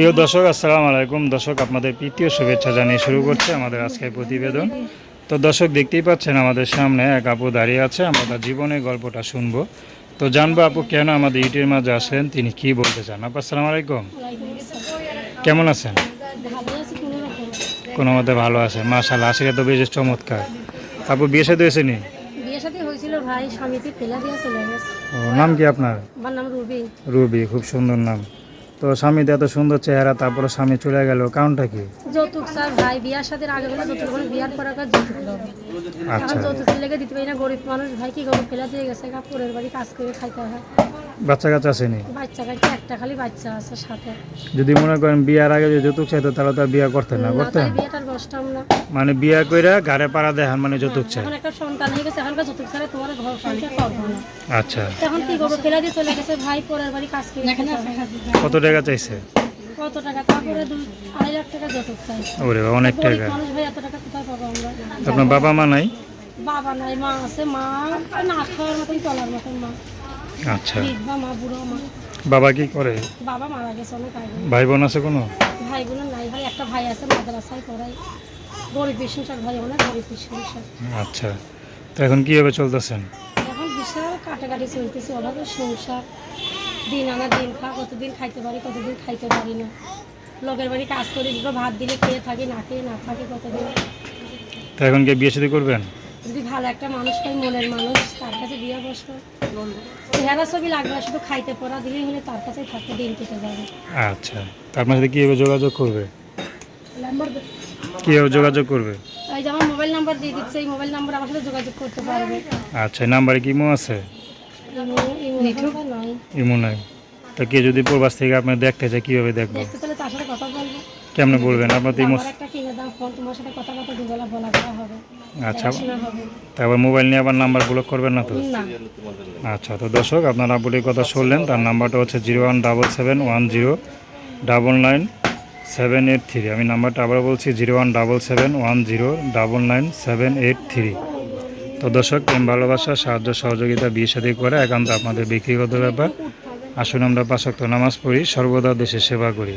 প্রিয় দর্শক আসসালামু আলাইকুম। দর্শক আপনাদের তৃতীয় শুভেচ্ছা জানিয়ে শুরু করছে আমাদের আজকের প্রতিবেদন। তো দর্শক দেখতেই পাচ্ছেন আমাদের সামনে এক আপু দাঁড়িয়ে আছে। আমরা তার জীবনের গল্পটা শুনব। তো জানব আপু কেন আমাদের ইটের মাঝে আসেন? তিনি কি বলতে চান? আপু আসসালামু আলাইকুম। কেমন আছেন? কোনো মতে ভালো আছেন। মাশাল্লাহ আশিকা তো বেশ চমৎকার। আপু বিয়ে সাথে গেছে। ও নাম কি আপনার? রুবি। রুবি খুব সুন্দর নাম। তো স্বামী এত সুন্দর চেহারা তারপরে স্বামী চলে গেল কারণটা কি? যৌতুক স্যার ভাই বিয়ার সাথে আগে বলে যৌতুক বলে বিয়ার করার কাজ যৌতুক লবে আচ্ছা। যৌতুক লেগে দিতে পারি না গরিব মানুষ ভাই কি গরিব ফেলা দিয়ে গেছে কাপড়ের বাড়ি কাজ করে খাইতে হয়। বাচ্চা কাচ্চা আসেনি বাচ্চা কাচ্চা একটা খালি বাচ্চা আছে সাথে। যদি মনে করেন বিয়ার আগে যে যৌতুক চাইতো তাহলে তো আর বিয়া করতেন না না তাই বিয়েটার বসতাম না। মানে বিয়া কইরা ঘরে পাড়া দেখান মানে যৌতুক চাই এখন একটা সন্তান হয়ে গেছে এখনকার যৌতুক ছাড়া তোমার ঘর সংসার করব না। আচ্ছা। তখন কি করব ফেলা দিয়ে চলে গেছে ভাই পরের বাড়ি কাজ করে কত টাকা চাইছে? কত টাকা? তারপরে আড়াই লাখ টাকা যৌতুক চাই। ওরে বাবা, অনেক টাকা। মানুষ ভাই এত টাকা কোথায় পাবো আমরা? আপনার বাবা মা নাই? বাবা নাই মা আছে মা না খাওয়ার মতন চলার মতন মা। আচ্ছা। বিধবা মা বুড়ো মা। বাবা কি করে? বাবা মারা গেছে অনেক আগে ভাই বোন। আছে কোনো? ভাই বোন নাই ভাই একটা ভাই আছে মাদ্রাসায় পড়াই গরিব সংসার ভাই অনেক গরিব সংসার আচ্ছা। তো এখন কীভাবে চলতেছেন? এখন বিশাল কাটাকাটি চলতেছে অভাবে সংসার। দিন আনা দিন খা কতদিন খাইতে পারি কতদিন খাইতে পারি না। লোকের বাড়ি কাজ করে দুটো ভাত দিলে খেয়ে থাকি না খেয়ে না থাকি কতদিন। তো এখন কি বিয়ে শাদী করবেন? ভালো একটা মানুষ পাই মনের মানুষ তার কাছে বিয়ে বসবো। চেহারা ছবি লাগবে শুধু খাইতে পড়া দিলেই হলে তার কাছে থাকতে দিন কেটে যাবে। আচ্ছা তো আপনার সাথে কীভাবে যোগাযোগ করবে? নাম্বার কীভাবে যোগাযোগ করবে? এই যে আমার মোবাইল নাম্বার দিয়ে দিচ্ছে এই মোবাইল নাম্বার আমার সাথে যোগাযোগ করতে পারবে। আচ্ছা এই নাম্বারে কি ইমো আছে? ইমো নাই। তো কে যদি প্রবাস থেকে আপনি দেখতে চায় কীভাবে দেখব? দেখতে তাহলে তার সাথে কথা বলব। কেমনে বলবেন? আপনার তো ইমো ফোন তোমার সাথে কথা কথা দুবেলা বলা করা হবে। আচ্ছা। তারপর মোবাইল নিয়ে আবার নাম্বার ব্লক করবেন না তো? আচ্ছা তো দর্শক আপনার আবুলির কথা শুনলেন তার নাম্বারটা হচ্ছে zero one double seven one zero double nine seven eight three আমি নাম্বারটা আবার বলছি zero one double seven one zero double nine seven eight three তো দর্শক প্রেম ভালোবাসা সাহায্য সহযোগিতা বিয়ে সাথে করে একান্ত আপনাদের ব্যক্তিগত ব্যাপার। আসুন আমরা পাশক্ত নামাজ পড়ি সর্বদা দেশের সেবা করি।